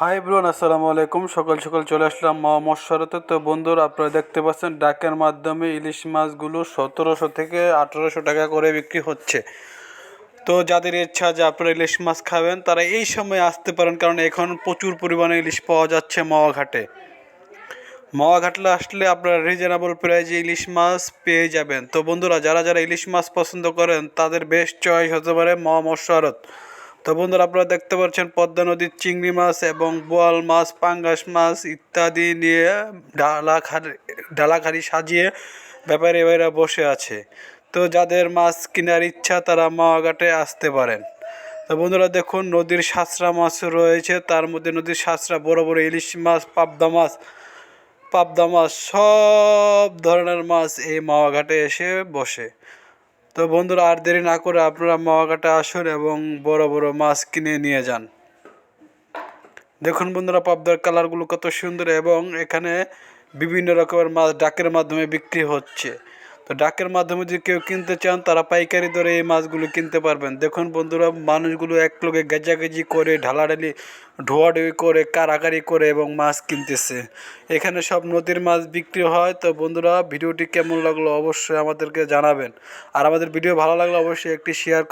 High ব্রোন আসসালামু আলাইকুম। সকাল সকাল চলে আসলাম মশারতে তো বন্ধুরা, আপনারা দেখতে পাচ্ছেন ডাকের মাধ্যমে ইলিশ মাছগুলো সতেরোশো থেকে আঠেরোশো টাকা করে বিক্রি হচ্ছে। তো যাদের ইচ্ছা যে আপনারা ইলিশ মাছ খাবেন, তারা এই সময় আসতে পারেন, কারণ এখন প্রচুর পরিমাণে ইলিশ পাওয়া যাচ্ছে মাওয়া ঘাটে মাওয়া ঘাটলে আসলে আপনারা রিজনেবল প্রাইজে ইলিশ মাছ পেয়ে যাবেন। তো বন্ধুরা, যারা যারা ইলিশ মাছ পছন্দ করেন, তাদের বেস্ট চয়েস হতে পারে মাওয়া মশারত তো বন্ধুরা আপনারা দেখতে পাচ্ছেন পদ্মা নদীর চিংড়ি মাছ এবং বোয়াল মাছ, পাঙ্গাস মাছ ইত্যাদি নিয়ে ডালা খাড়ি ডালা খাড়ি সাজিয়ে ব্যাপারী ভাইরা বসে আছে। তো যাদের মাছ কেনার ইচ্ছা তারা মাওয়াঘাটে আসতে পারেন। তো বন্ধুরা দেখুন নদীর সাঁচরা মাছ রয়েছে, তার মধ্যে নদীর সাঁচরা বড় বড় ইলিশ মাছ, পাবদা মাছ পাবদা মাছ, সব ধরনের মাছ এই মাওয়াঘাটে এসে বসে। তো বন্ধুরা আর দেরি না করে আপনারা মহাকাটা আসুন এবং বড় বড় মাছ কিনে নিয়ে যান। দেখুন বন্ধুরা পাবদার কালারগুলো কত সুন্দর এবং এখানে বিভিন্ন রকমের মাছ ডাকের মাধ্যমে বিক্রি হচ্ছে। তো ডাকের মাধ্যমে যদি কেউ কিনতে চান, তারা পাইকারি দরে এই মাছগুলো কিনতে পারবেন। দেখুন বন্ধুরা, মানুষগুলো এক লোকে গেজাগেজি করে, ঢালাঢালি, ঢোয়াঢুয়ি করে কারাকারি করে এবং মাছ কিনতেছে। এখানে সব নদীর মাছ বিক্রি হয়। তো বন্ধুরা, ভিডিওটি কেমন লাগল অবশ্যই আমাদেরকে জানাবেন। আর আমাদের ভিডিও ভালো লাগলে অবশ্যই একটি শেয়ার